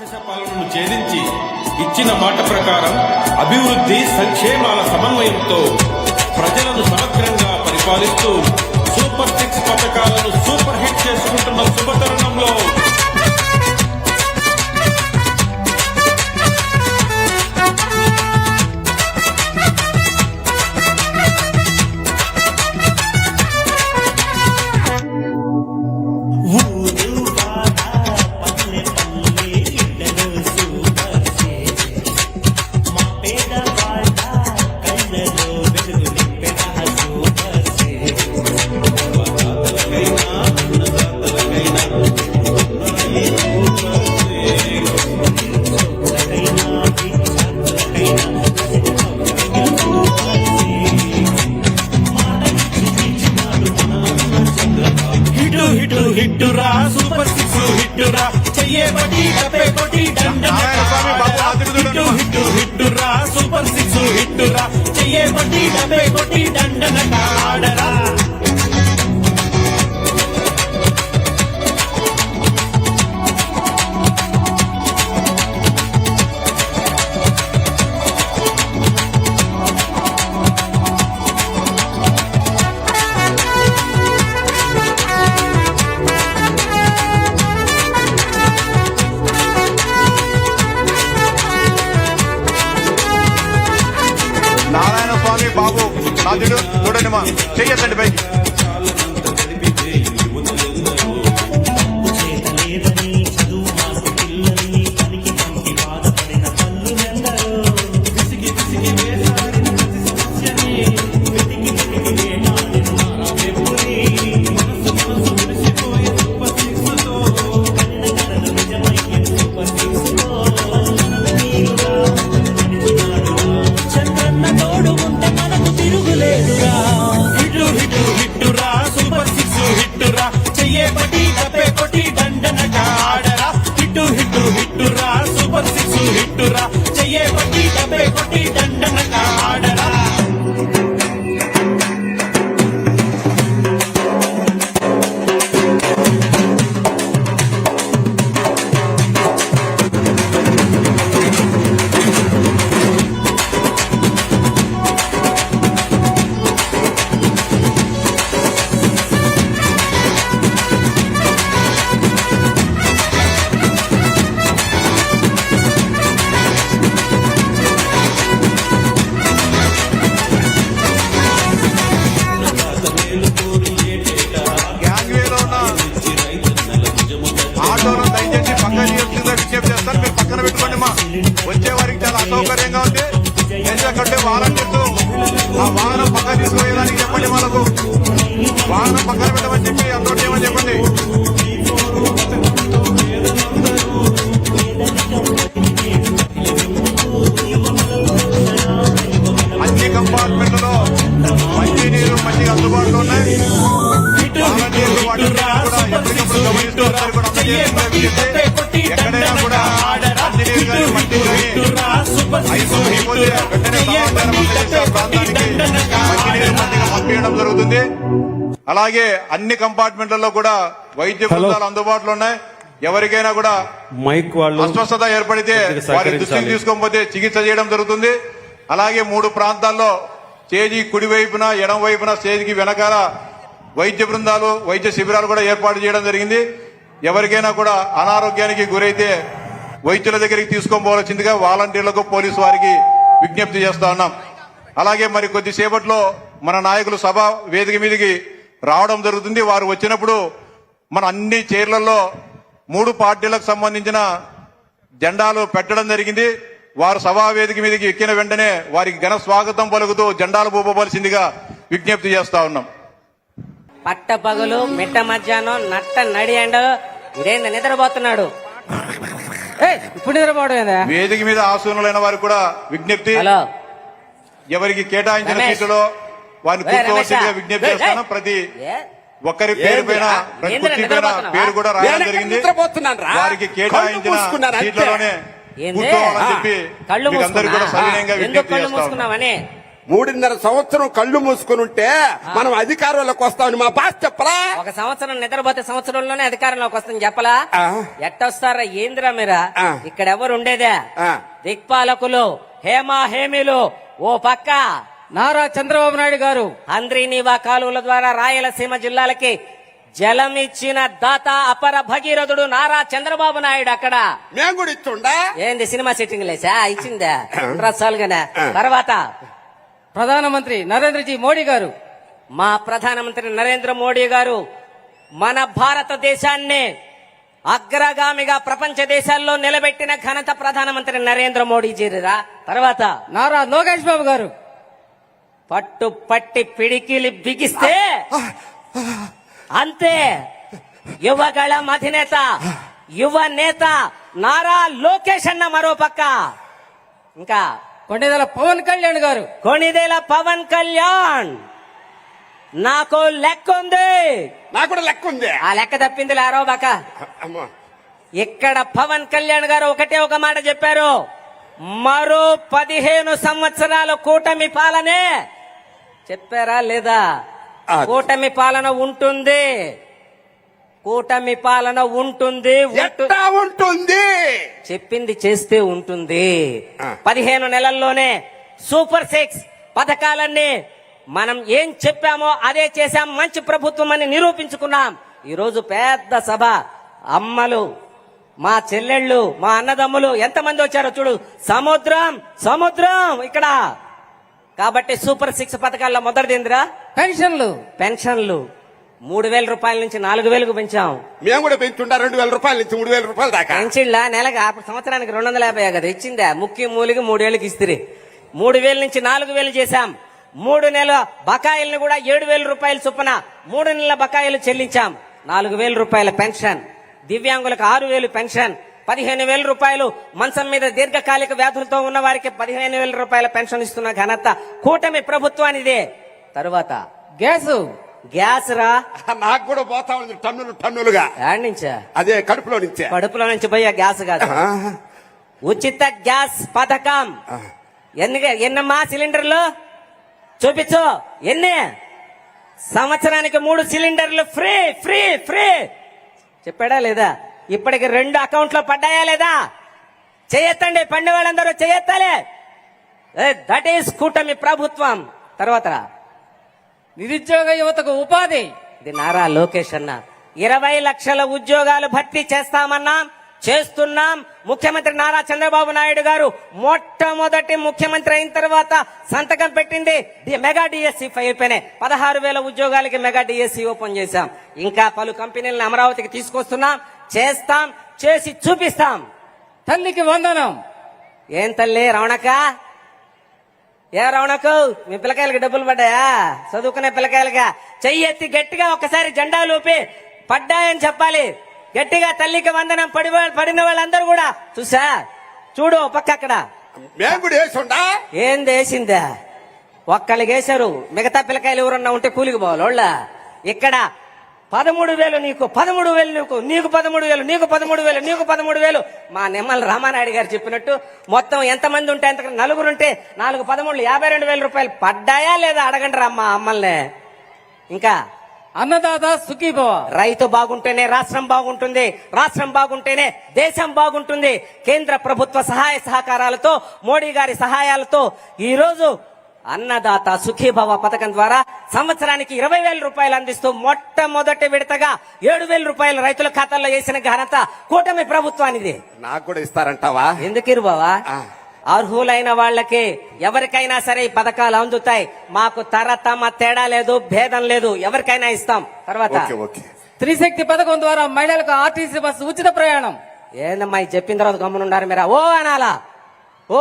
రాక్షస పాలనను ఛేదించి ఇచ్చిన మాట ప్రకారం అభివృద్ధి సంక్షేమాల సమన్వయంతో ప్రజలను సమగ్రంగా పరిపాలిస్తూ సూపర్ సిక్స్ పథకాలను సూపర్ హిట్ చేసుకుంటున్న శుభత హిట్టురా సూపర్ సిక్స్ హిట్టురా. చెయ్యే బట్టి డబ్బే కొట్టి హిట్టు హిట్టు హిట్టురా సూపర్ సిక్స్ హిట్టురా. చెయ్యే బట్టి డబ్బే కొట్టి దండన ఆడరా. చూడండి మా పైకి ఎందుకంటే వాలంటీర్లు ఆ వాహనం పక్కన తీసుకుపోయేదానికి చెప్పండి వాళ్ళకు వాహనం పక్కన పెట్టమని చెప్పి అందరూ చేయమని చెప్పండి? అన్ని కంపార్ట్మెంట్లలో మంచి నీరు మంచిగా అందుబాటులో ఉన్నాయి. ఎక్కడైనా కూడా నీరు కానీ కానీ హిట్టురా జరుగుతుంది. అలాగే అన్ని కంపార్ట్మెంట్లలో కూడా వైద్య బృందాలు అందుబాటులో ఉన్నాయి. ఎవరికైనా కూడా మైక్ వాళ్ళు అస్వస్థత ఏర్పడితే వారి. దృష్టికి తీసుకోకపోతే చికిత్స చేయడం జరుగుతుంది. అలాగే మూడు ప్రాంతాల్లో స్టేజీ కుడి వైపున ఎడం వైపున స్టేజ్కి వెనకాల వైద్య బృందాలు వైద్య శిబిరాలు కూడా ఏర్పాటు చేయడం జరిగింది. ఎవరికైనా కూడా అనారోగ్యానికి గురైతే వైద్యుల దగ్గరికి తీసుకొని పోవాల్సిందిగా వాలంటీర్లకు పోలీసు వారికి విజ్ఞప్తి చేస్తా ఉన్నాం. అలాగే మరి కొద్దిసేపట్లో మన నాయకులు సభ వేదిక మీదకి రావడం జరుగుతుంది. వారు వచ్చినప్పుడు మన అన్ని చైర్లలో మూడు పార్టీలకు సంబంధించిన జెండాలు పెట్టడం జరిగింది. వారు సభా వేదిక మీదకి ఎక్కిన వెంటనే వారికి ఘన స్వాగతం పలుకుతూ జెండాలు పూపవలసిందిగా విజ్ఞప్తి చేస్తా ఉన్నాం. పట్ట పగలు మిట్ట మధ్యాహ్నం నట్ట నడియండు ఇదేంది నిద్రపోతున్నాడు. ఇప్పుడు నిద్రపోవడం వేదిక మీద ఆసూనులైన వారికి కూడా విజ్ఞప్తి. ఎవరికి కేటాయించిన. సీటులో వారిని కూర్చోవలసిందిగా. విజ్ఞప్తి చేస్తాను. ప్రతి ఏ? ఒక్కరి పేరు పైన? పేరు కూడా రాయడం జరిగింది. వారికి కేటాయించిన. సీట్లలోనే? కూర్చోవాలని. చెప్పి అందరికీ కూడా సవినయంగా విజ్ఞప్తి మూడున్నర సంవత్సరం కళ్ళు మూసుకుని ఉంటే మనం అధికారంలోకి వస్తామని మా బాస్ చెప్పరా ఒక సంవత్సరం నిద్రపోతే సంవత్సరంలోనే అధికారంలోకి వస్తుంది చెప్పలా. ఎట్టొస్తారా ఏందిరా మీరా. ఇక్కడ ఎవరు ఉండేదే. దిక్పాలకులు హేమా హేమిలు ఓ పక్క నారా చంద్రబాబు నాయుడు గారు. అంద్రీనీవా కాలువల ద్వారా రాయలసీమ జిల్లాలకి జలం ఇచ్చిన దాత అపర భగీరథుడు నారా చంద్రబాబు నాయుడు అక్కడ. మేము కూడా ఇస్తుండా? ఏంది సినిమా సెట్టింగ్ లేసా? ఇచ్చిందా? రసాలుగానే తర్వాత? ప్రధానమంత్రి నరేంద్రజీ మోడీ గారు. మా ప్రధానమంత్రి నరేంద్ర మోడీ గారు మన భారతదేశాన్ని అగ్రగామిగా ప్రపంచ దేశాల్లో నిలబెట్టిన ఘనత ప్రధానమంత్రి నరేంద్ర మోడీ జీరిరా. తర్వాత? నారా లోకేష్ బాబు గారు. పట్టు పట్టి పిడికిలి బిగిస్తే అంతే. యువగళం అధినేత యువ నేత నారా లోకేష్ అన్న మరో పక్క. ఇంకా కొండేదల పవన్ కళ్యాణ్ గారు. కొణిదేల పవన్ కళ్యాణ్. నాకు లెక్క ఉంది నాకు కూడా లెక్క ఉంది ఆ లెక్క తప్పింది లారో బాక అమ్మా. ఇక్కడ పవన్ కళ్యాణ్ గారు ఒకటే ఒక మాట చెప్పారు. మరో పదిహేను సంవత్సరాల కూటమి పాలనే చెప్పారా లేదా. కూటమి పాలన ఉంటుంది. కూటమి పాలన ఉంటుంది. ఉంటుంది? చెప్పింది చేస్తే ఉంటుంది. పదిహేను నెలల్లోనే సూపర్ సిక్స్ పథకాలన్నీ మనం ఏం చెప్పామో అదే చేశాం. మంచి ప్రభుత్వం అని నిరూపించుకున్నాం. ఈ రోజు పెద్ద సభ. అమ్మలు మా చెల్లెళ్ళు మా అన్నదమ్ములు ఎంతమంది వచ్చారో చూడు. సముద్రం సముద్రం ఇక్కడ. కాబట్టి సూపర్ సిక్స్ పథకాల్లో మొదటిదిందిరా పెన్షన్లు. పెన్షన్లు. మూడు వేల రూపాయల నుంచి నాలుగు వేలకు పెంచాం. మేము కూడా పెంచుండా రెండు వేల రూపాయల నుంచి మూడు వేల రూపాయల దాకా. పెన్షన్లా నెలగా అప్పుడు సంవత్సరానికి రెండు వందల యాభై కదా ఇచ్చిందా. ముఖ్య మూలికి మూడేళ్ళకి ఇస్తిరి. మూడు వేల నుంచి నాలుగు వేలు చేశాం. మూడు నెలల బకాయిలను కూడా ఏడు వేల రూపాయలు చొప్పున మూడు నెలల బకాయిలు చెల్లించాం. నాలుగు వేల రూపాయల పెన్షన్. దివ్యాంగులకు ఆరు వేలు పెన్షన్. పదిహేను వేల రూపాయలు మంచం మీద దీర్ఘకాలిక వ్యాధులతో ఉన్న వారికి పదిహేను వేల రూపాయల పెన్షన్ ఇస్తున్న ఘనత కూటమి ప్రభుత్వానిదే. తరువాత గ్యాస్. గ్యాస్ రా. నాకు కూడా పోతా ఉంది టన్నులు టన్నులుగా. నుంచా? అదే కడుపులో నుంచే. కడుపులో నుంచి పోయే గ్యాస్ కాదు. ఉచిత గ్యాస్ పథకం. ఎన్ని ఎన్నమ్మా సిలిండర్లు? చూపించు. ఎన్ని? సంవత్సరానికి మూడు సిలిండర్లు ఫ్రీ ఫ్రీ ఫ్రీ. చెప్పాడా లేదా? ఇప్పటికి రెండు అకౌంట్లో పడ్డాయా లేదా? చేయొత్తండి పండి వాళ్ళందరూ చేయొత్తాలే. దట్ ఈస్ కూటమి ప్రభుత్వం. తర్వాత నిరుద్యోగ యువతకు ఉపాధి. ఇది నారా లోకేష్ అన్న. ఇరవై లక్షల ఉద్యోగాలు భర్తీ చేస్తామన్నాం చేస్తున్నాం. ముఖ్యమంత్రి నారా చంద్రబాబు నాయుడు గారు మొట్టమొదటి ముఖ్యమంత్రి అయిన తర్వాత సంతకం పెట్టింది. మెగా డిఎస్సి అయిపోయినాయి పదహారు వేల ఉద్యోగాలకి మెగా డిఎస్సి ఓపెన్ చేశాం. ఇంకా పలు కంపెనీలను అమరావతికి తీసుకొస్తున్నాం. చేస్తాం చేసి చూపిస్తాం. తల్లికి వందనం. ఏం తల్లి రమణక్క? ఏ రమణకు? మీ పిల్లకాయలకి డబ్బులు పడ్డాయా? చదువుకునే పిల్లకాయలుగా చెయ్యి ఎత్తి గట్టిగా ఒకసారి జెండా లూపి పడ్డాయని చెప్పాలి. గట్టిగా తల్లికి వందనం పడి పడిన వాళ్ళందరూ కూడా చూసా? చూడు పక్క అక్కడ. ఏం వేసిందా? ఒక్కళ్ళకి వేశారు. మిగతా పిల్లకాయలు ఎవరన్నా ఉంటే కూలికి పోవాలి వాళ్ళ. ఇక్కడ పదమూడు వేలు నీకు పదమూడు వేలు నీకు నీకు పదమూడు వేలు నీకు పదమూడు వేలు నీకు పదమూడు వేలు. మా నిమ్మల రామానాయుడు గారు చెప్పినట్టు మొత్తం ఎంతమంది ఉంటే ఎంత నలుగురు ఉంటే నాలుగు పదమూడు యాభై రెండు వేల రూపాయలు పడ్డాయా లేదా అడగండి రా మా అమ్మల్ని. ఇంకా అన్నదాత సుఖీభవ రైతు బాగుంటేనే రాష్ట్రం బాగుంటుంది రాష్ట్రం బాగుంటేనే దేశం బాగుంటుంది. కేంద్ర ప్రభుత్వ సహాయ సహకారాలతో మోడీ గారి సహాయాలతో ఈ రోజు అన్నదాత సుఖీభవ పథకం ద్వారా సంవత్సరానికి ఇరవై వేల రూపాయలు అందిస్తూ మొట్టమొదటి విడతగా ఏడు వేల రూపాయలు రైతుల ఖాతాల్లో వేసిన ఘనత కూటమి ప్రభుత్వానిది. నాకు కూడా ఇస్తారంటావా? ఎందుకు ఇరు బావా? ఆ. అర్హులైన వాళ్ళకి ఎవరికైనా సరే ఈ పథకాలు అందుతాయి. మాకు తరతమ తేడా లేదు భేదం లేదు. ఎవరికైనా ఇస్తాం. తర్వాత ఓకే ఓకే. త్రిశక్తి పథకం ద్వారా మహిళలకు ఆర్టీసీ బస్సు ఉచిత ప్రయాణం. ఏందమ్మా చెప్పిన తర్వాత గమ్మునున్నారు మీరా? ఓ అనాలా! ఓ!